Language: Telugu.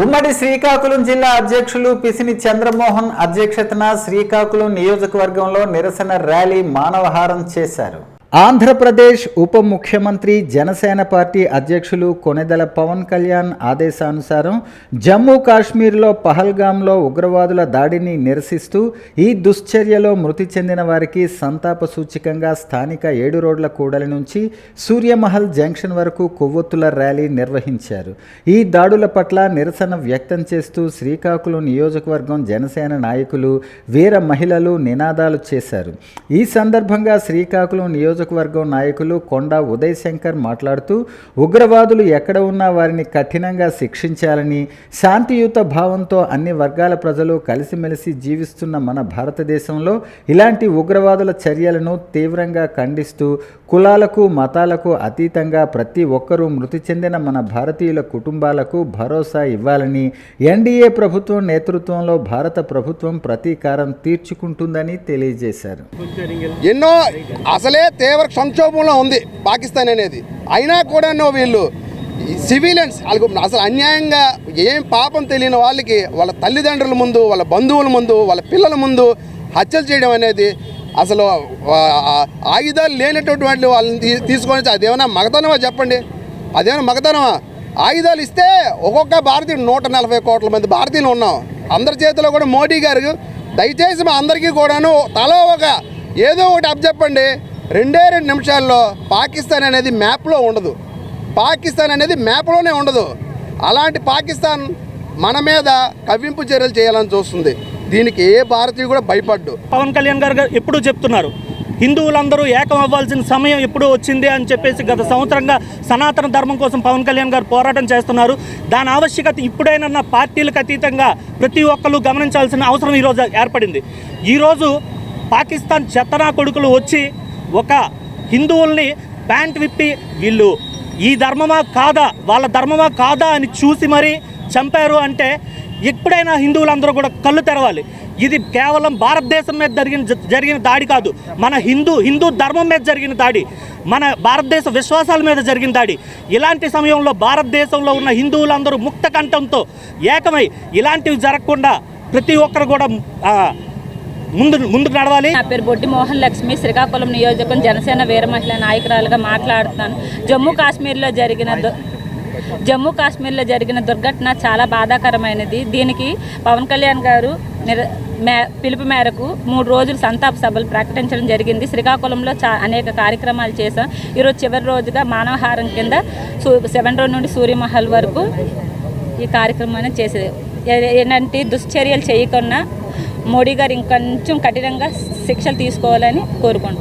ఉమ్మడి శ్రీకాకుళం జిల్లా అధ్యక్షులు పిసిని చంద్రమోహన్ అధ్యక్షతన శ్రీకాకుళం నియోజకవర్గంలో నిరసన ర్యాలీ మానవహారం చేశారు. ఆంధ్రప్రదేశ్ ఉప ముఖ్యమంత్రి జనసేన పార్టీ అధ్యక్షులు కొనెదల పవన్ కళ్యాణ్ ఆదేశానుసారం జమ్మూ కాశ్మీర్లో పహల్గాంలో ఉగ్రవాదుల దాడిని నిరసిస్తూ ఈ దుశ్చర్యలో మృతి చెందిన వారికి సంతాప సూచికంగా స్థానిక ఏడు రోడ్ల కూడలి నుంచి సూర్యమహల్ జంక్షన్ వరకు కొవ్వొత్తుల ర్యాలీ నిర్వహించారు. ఈ దాడుల పట్ల నిరసన వ్యక్తం చేస్తూ శ్రీకాకుళం నియోజకవర్గం జనసేన నాయకులు వీర మహిళలు నినాదాలు చేశారు. ఈ సందర్భంగా శ్రీకాకుళం నియోజకవర్గం నాయకులు కొండా ఉదయ్ శంకర్ మాట్లాడుతూ ఉగ్రవాదులు ఎక్కడ ఉన్నా వారిని కఠినంగా శిక్షించాలని శాంతియుత భావంతో అన్ని వర్గాల ప్రజలు కలిసిమెలిసి జీవిస్తున్న మన భారతదేశంలో ఇలాంటి ఉగ్రవాదుల చర్యలను తీవ్రంగా ఖండిస్తూ కులాలకు మతాలకు అతీతంగా ప్రతి ఒక్కరూ మృతి చెందిన మన భారతీయుల కుటుంబాలకు భరోసా ఇవ్వాలని ఎన్డీఏ ప్రభుత్వం నేతృత్వంలో భారత ప్రభుత్వం ప్రతీకారం తీర్చుకుంటుందని తెలియజేశారు. ఎన్నో అసలే తీవ్ర సంక్షోభంలో ఉంది పాకిస్తాన్ అనేది. అయినా కూడా వీళ్ళు సివిలియన్స్ వాళ్ళకు అసలు అన్యాయంగా ఏం పాపం తెలియని వాళ్ళకి వాళ్ళ తల్లిదండ్రుల ముందు వాళ్ళ బంధువుల ముందు వాళ్ళ పిల్లల ముందు హత్యలు చేయడం అనేది అసలు ఆయుధాలు లేనటువంటి వాళ్ళు వాళ్ళని తీ- తీసుకొని అదేమైనా మగతనమా చెప్పండి? అదేమైనా మగతనమా? ఆయుధాలు ఇస్తే ఒక్కొక్క భారతీయుడు నూట నలభై కోట్ల మంది భారతీయులు ఉన్నాం. అందరి చేతిలో కూడా మోడీ గారు. దయచేసి మా అందరికీ కూడాను తలో ఒక ఏదో ఒకటి అప్ చెప్పండి రెండే రెండు నిమిషాల్లో పాకిస్తాన్ అనేది మ్యాప్లో ఉండదు. పాకిస్తాన్ అనేది మ్యాప్లోనే ఉండదు. అలాంటి పాకిస్తాన్ మన మీద కవ్వింపు చర్యలు చేయాలని చూస్తుంది. దీనికి ఏ భారతీయుడు కూడా భయపడ్డు. పవన్ కళ్యాణ్ గారు ఎప్పుడూ చెప్తున్నారు హిందువులందరూ ఏకం అవ్వాల్సిన సమయం ఎప్పుడు వచ్చింది అని చెప్పేసి గత సంవత్సరంగా సనాతన ధర్మం కోసం పవన్ కళ్యాణ్ గారు పోరాటం చేస్తున్నారు. దాని ఆవశ్యకత ఇప్పుడైనా పార్టీలకు అతీతంగా ప్రతి ఒక్కరు గమనించాల్సిన అవసరం ఈరోజు ఏర్పడింది. ఈరోజు పాకిస్తాన్ చెత్తనా కొడుకులు వచ్చి ఒక హిందువుల్ని ప్యాంట్ విప్పి వీళ్ళు ఈ ధర్మమా కాదా? వాళ్ళ ధర్మమా కాదా అని చూసి మరీ చంపారు అంటే ఎప్పుడైనా హిందువులందరూ కూడా కళ్ళు తెరవాలి. ఇది కేవలం భారతదేశం మీద జరిగిన జరిగిన దాడి కాదు. మన హిందూ హిందూ ధర్మం మీద జరిగిన దాడి మన భారతదేశ విశ్వాసాల మీద జరిగిన దాడి. ఇలాంటి సమయంలో భారతదేశంలో ఉన్న హిందువులందరూ ముక్త కంఠంతో ఏకమై ఇలాంటివి జరగకుండా ప్రతి ఒక్కరు కూడా ముందు ముందు నడవాలి. నా పేరు బొడ్డి మోహన్ లక్ష్మి. శ్రీకాకుళం నియోజకం జనసేన వీర మహిళ నాయకురాలుగా మాట్లాడుతున్నాను. జమ్మూ కాశ్మీర్లో జరిగిన దు- జమ్మూ కాశ్మీర్లో జరిగిన దుర్ఘటన చాలా బాధాకరమైనది. దీనికి పవన్ కళ్యాణ్ గారు నిర మే పిలుపు మేరకు మూడు రోజులు సంతాప సభలు ప్రకటించడం జరిగింది. శ్రీకాకుళంలో చా అనేక కార్యక్రమాలు చేశాం. ఈరోజు చివరి రోజుగా మానవహారం కింద సూ సెవెన్ రోడ్ నుండి సూర్యమహల్ వరకు ఈ కార్యక్రమాన్ని చేసేది. ఏంటంటే దుశ్చర్యలు చేయకుండా మోడీ గారు ఇంకొంచెం కఠినంగా శిక్షలు తీసుకోవాలని కోరుకుంటున్నాను